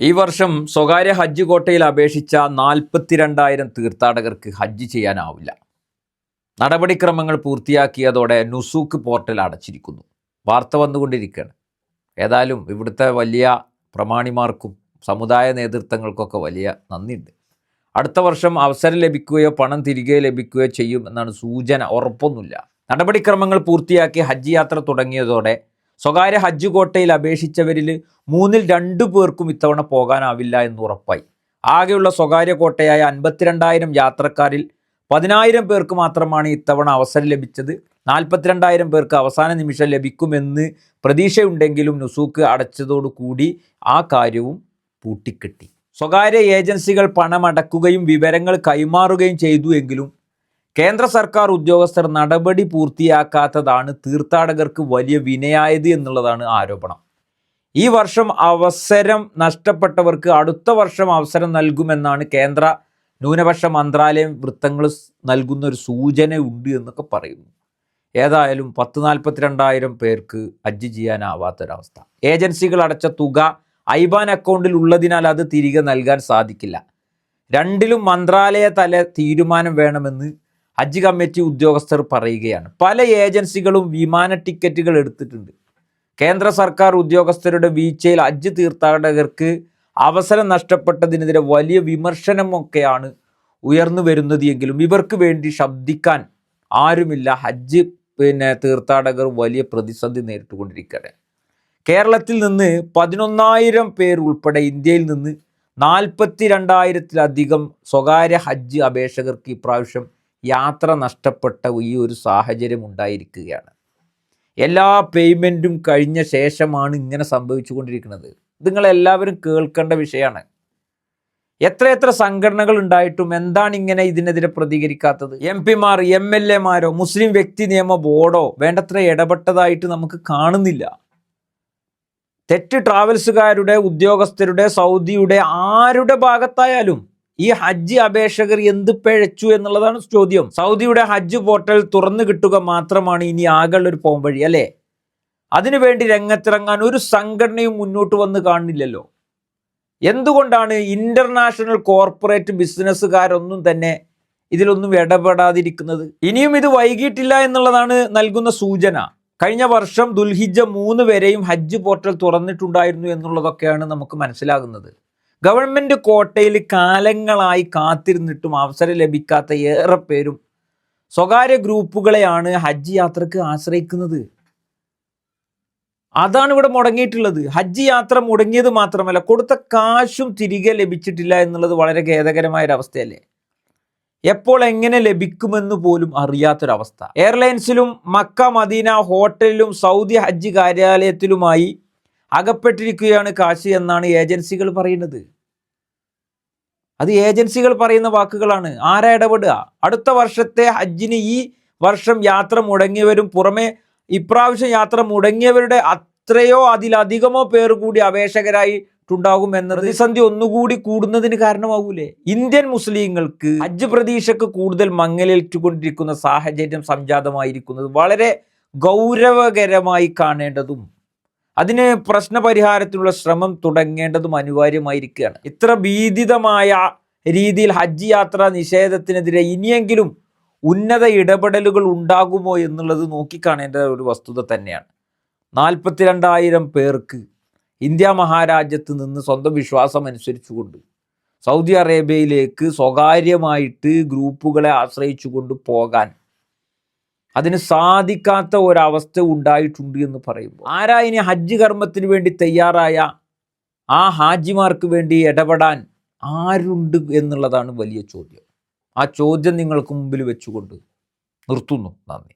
ഈ വർഷം സ്വകാര്യ ഹജ്ജ് കോട്ടയിൽ അപേക്ഷിച്ച നാൽപ്പത്തിരണ്ടായിരം തീർത്ഥാടകർക്ക് ഹജ്ജ് ചെയ്യാനാവില്ല. നടപടിക്രമങ്ങൾ പൂർത്തിയാക്കിയതോടെ നുസൂക്ക് പോർട്ടൽ അടച്ചിരിക്കുന്നു. വാർത്ത വന്നുകൊണ്ടിരിക്കുകയാണ്. ഏതായാലും ഇവിടുത്തെ വലിയ പ്രമാണിമാർക്കും സമുദായ നേതൃത്വങ്ങൾക്കൊക്കെ വലിയ നന്ദിയുണ്ട്. അടുത്ത വർഷം അവസരം ലഭിക്കുകയോ പണം തിരികെ ലഭിക്കുകയോ ചെയ്യും എന്നാണ് സൂചന. ഉറപ്പൊന്നുമില്ല. നടപടിക്രമങ്ങൾ പൂർത്തിയാക്കി ഹജ്ജ് യാത്ര തുടങ്ങിയതോടെ സ്വകാര്യ ഹജ്ജ് കോട്ടയിൽ അപേക്ഷിച്ചവരിൽ മൂന്നിൽ രണ്ടു പേർക്കും ഇത്തവണ പോകാനാവില്ല എന്ന് ഉറപ്പായി. ആകെയുള്ള സ്വകാര്യ കോട്ടയായ അൻപത്തിരണ്ടായിരം യാത്രക്കാരിൽ പതിനായിരം പേർക്ക് മാത്രമാണ് ഇത്തവണ അവസരം ലഭിച്ചത്. നാൽപ്പത്തിരണ്ടായിരം പേർക്ക് അവസാന നിമിഷം ലഭിക്കുമെന്ന് പ്രതീക്ഷയുണ്ടെങ്കിലും നുസൂക്ക് അടച്ചതോടുകൂടി ആ കാര്യവും പൂട്ടിക്കെട്ടി. സ്വകാര്യ ഏജൻസികൾ പണമടക്കുകയും വിവരങ്ങൾ കൈമാറുകയും ചെയ്തു എങ്കിലും കേന്ദ്ര സർക്കാർ ഉദ്യോഗസ്ഥർ നടപടി പൂർത്തിയാക്കാത്തതാണ് തീർത്ഥാടകർക്ക് വലിയ വിനയായത് എന്നുള്ളതാണ് ആരോപണം. ഈ വർഷം അവസരം നഷ്ടപ്പെട്ടവർക്ക് അടുത്ത വർഷം അവസരം നൽകുമെന്നാണ് കേന്ദ്ര ന്യൂനപക്ഷ മന്ത്രാലയം വൃത്തങ്ങൾ നൽകുന്ന ഒരു സൂചന ഉണ്ട് എന്നൊക്കെ പറയുന്നു. ഏതായാലും പത്ത് നാൽപ്പത്തിരണ്ടായിരം പേർക്ക് ഹജ്ജ് ചെയ്യാനാവാത്തൊരവസ്ഥ. ഏജൻസികൾ അടച്ച തുക ഐബാൻ അക്കൗണ്ടിൽ ഉള്ളതിനാൽ അത് തിരികെ നൽകാൻ സാധിക്കില്ല. രണ്ടിലും മന്ത്രാലയ തല തീരുമാനം വേണമെന്ന് ഹജ്ജ് കമ്മിറ്റി ഉദ്യോഗസ്ഥർ പറയുകയാണ്. പല ഏജൻസികളും വിമാന ടിക്കറ്റുകൾ എടുത്തിട്ടുണ്ട്. കേന്ദ്ര സർക്കാർ ഉദ്യോഗസ്ഥരുടെ വീഴ്ചയിൽ ഹജ്ജ് തീർത്ഥാടകർക്ക് അവസരം നഷ്ടപ്പെട്ടതിനെതിരെ വലിയ വിമർശനമൊക്കെയാണ് ഉയർന്നു വരുന്നത് എങ്കിലും ഇവർക്ക് വേണ്ടി ശബ്ദിക്കാൻ ആരുമില്ല. ഹജ്ജ് പിന്നെ തീർത്ഥാടകർ വലിയ പ്രതിസന്ധി നേരിട്ടുകൊണ്ടിരിക്കുകയാണ്. കേരളത്തിൽ നിന്ന് പതിനൊന്നായിരം പേർ ഉൾപ്പെടെ ഇന്ത്യയിൽ നിന്ന് നാൽപ്പത്തി രണ്ടായിരത്തിലധികം സ്വകാര്യ ഹജ്ജ് അപേക്ഷകർക്ക് ഇപ്രാവശ്യം യാത്ര നഷ്ടപ്പെട്ട ഈ ഒരു സാഹചര്യം ഉണ്ടായിരിക്കുകയാണ്. എല്ലാ പേയ്മെന്റും കഴിഞ്ഞ ശേഷമാണ് ഇങ്ങനെ സംഭവിച്ചുകൊണ്ടിരിക്കുന്നത്. നിങ്ങളെല്ലാവരും കേൾക്കേണ്ട വിഷയമാണ്. എത്രയെത്ര സംഘടനകൾ ഉണ്ടായിട്ടും എന്താണ് ഇങ്ങനെ ഇതിനെതിരെ പ്രതികരിക്കാത്തത്? എം പിമാർ എം എൽ എമാരോ മുസ്ലിം വ്യക്തി നിയമ ബോർഡോ വേണ്ടത്ര ഇടപെട്ടതായിട്ട് നമുക്ക് കാണുന്നില്ല. തെറ്റ് ട്രാവൽസുകാരുടെ ഉദ്യോഗസ്ഥരുടെ സൗദിയുടെ ആരുടെ ഭാഗത്തായാലും ഈ ഹജ്ജ് അപേക്ഷകർ എന്ത് പിഴച്ചു എന്നുള്ളതാണ് ചോദ്യം. സൗദിയുടെ ഹജ്ജ് പോർട്ടൽ തുറന്നു കിട്ടുക മാത്രമാണ് ഇനി ആകെയുള്ള ഒരു പോംവഴി അല്ലേ? അതിനുവേണ്ടി രംഗത്തിറങ്ങാൻ ഒരു സംഘടനയും മുന്നോട്ട് വന്ന് കാണുന്നില്ലല്ലോ എന്തുകൊണ്ടാണ് ഇന്റർനാഷണൽ കോർപ്പറേറ്റ് ബിസിനസ്സുകാരൊന്നും തന്നെ ഇതിലൊന്നും ഇടപെടാതിരിക്കുന്നത്? ഇനിയും ഇത് വൈകിട്ടില്ല എന്നുള്ളതാണ് നൽകുന്ന സൂചന. കഴിഞ്ഞ വർഷം ദുൽഹിജ മൂന്ന് വരെയും ഹജ്ജ് പോർട്ടൽ തുറന്നിട്ടുണ്ടായിരുന്നു എന്നുള്ളതൊക്കെയാണ് നമുക്ക് മനസ്സിലാകുന്നത്. ഗവൺമെന്റ് കോട്ടയിൽ കാലങ്ങളായി കാത്തിരുന്നിട്ടും അവസരം ലഭിക്കാത്ത ഏറെ പേരും സ്വകാര്യ ഗ്രൂപ്പുകളെയാണ് ഹജ്ജ് യാത്രയ്ക്ക് ആശ്രയിക്കുന്നത്. അതാണ് ഇവിടെ മുടങ്ങിയിട്ടുള്ളത്. ഹജ്ജ് യാത്ര മുടങ്ങിയത് മാത്രമല്ല കൊടുത്ത കാശും തിരികെ ലഭിച്ചിട്ടില്ല എന്നുള്ളത് വളരെ ഖേദകരമായ ഒരു അവസ്ഥയല്ലേ? എപ്പോൾ എങ്ങനെ ലഭിക്കുമെന്ന് പോലും അറിയാത്തൊരവസ്ഥ. എയർലൈൻസിലും മക്ക മദീന ഹോട്ടലിലും സൗദി ഹജ്ജ് കാര്യാലയത്തിലുമായി അകപ്പെട്ടിരിക്കുകയാണ് കാശി എന്നാണ് ഏജൻസികൾ പറയുന്നത്. അത് ഏജൻസികൾ പറയുന്ന വാക്കുകളാണ്. ആരാ ഇടപെടുക? അടുത്ത വർഷത്തെ ഹജ്ജിന് ഈ വർഷം യാത്ര മുടങ്ങിയവരും പുറമെ ഇപ്രാവശ്യം യാത്ര മുടങ്ങിയവരുടെ അത്രയോ അതിലധികമോ പേർ കൂടി അപേക്ഷകരായിട്ടുണ്ടാകും എന്ന പ്രതിസന്ധി ഒന്നുകൂടി കൂടുന്നതിന് കാരണമാകൂലേ ഇന്ത്യൻ മുസ്ലിങ്ങൾക്ക് ഹജ്ജ് പ്രതീക്ഷക്ക് കൂടുതൽ മങ്ങലേറ്റുകൊണ്ടിരിക്കുന്ന സാഹചര്യം സംജാതമായിരിക്കുന്നത് വളരെ ഗൗരവകരമായി കാണേണ്ടതും അതിന് പ്രശ്നപരിഹാരത്തിനുള്ള ശ്രമം തുടങ്ങേണ്ടതും അനിവാര്യമായിരിക്കുകയാണ്. ഇത്ര ഭീതിതമായ രീതിയിൽ ഹജ്ജ് യാത്ര നിഷേധത്തിനെതിരെ ഇനിയെങ്കിലും ഉന്നത ഇടപെടലുകൾ ഉണ്ടാകുമോ എന്നുള്ളത് നോക്കിക്കാണേണ്ട ഒരു വസ്തുത തന്നെയാണ്. നാൽപ്പത്തിരണ്ടായിരം പേർക്ക് ഇന്ത്യ മഹാരാജ്യത്ത് നിന്ന് സ്വന്തം വിശ്വാസം അനുസരിച്ചുകൊണ്ട് സൗദി അറേബ്യയിലേക്ക് സ്വകാര്യമായിട്ട് ഗ്രൂപ്പുകളെ ആശ്രയിച്ചുകൊണ്ട് പോകാൻ അതിന് സാധിക്കാത്ത ഒരവസ്ഥ ഉണ്ടായിട്ടുണ്ട് എന്ന് പറയുമ്പോൾ ആരാ ഇനി ഹജ്ജ് കർമ്മത്തിന് വേണ്ടി തയ്യാറായ ആ ഹാജിമാർക്ക് വേണ്ടി ഇടപെടാൻ ആരുണ്ട് എന്നുള്ളതാണ് വലിയ ചോദ്യം. ആ ചോദ്യം നിങ്ങൾക്ക് മുമ്പിൽ വെച്ചുകൊണ്ട് നിർത്തുന്നു. നന്ദി.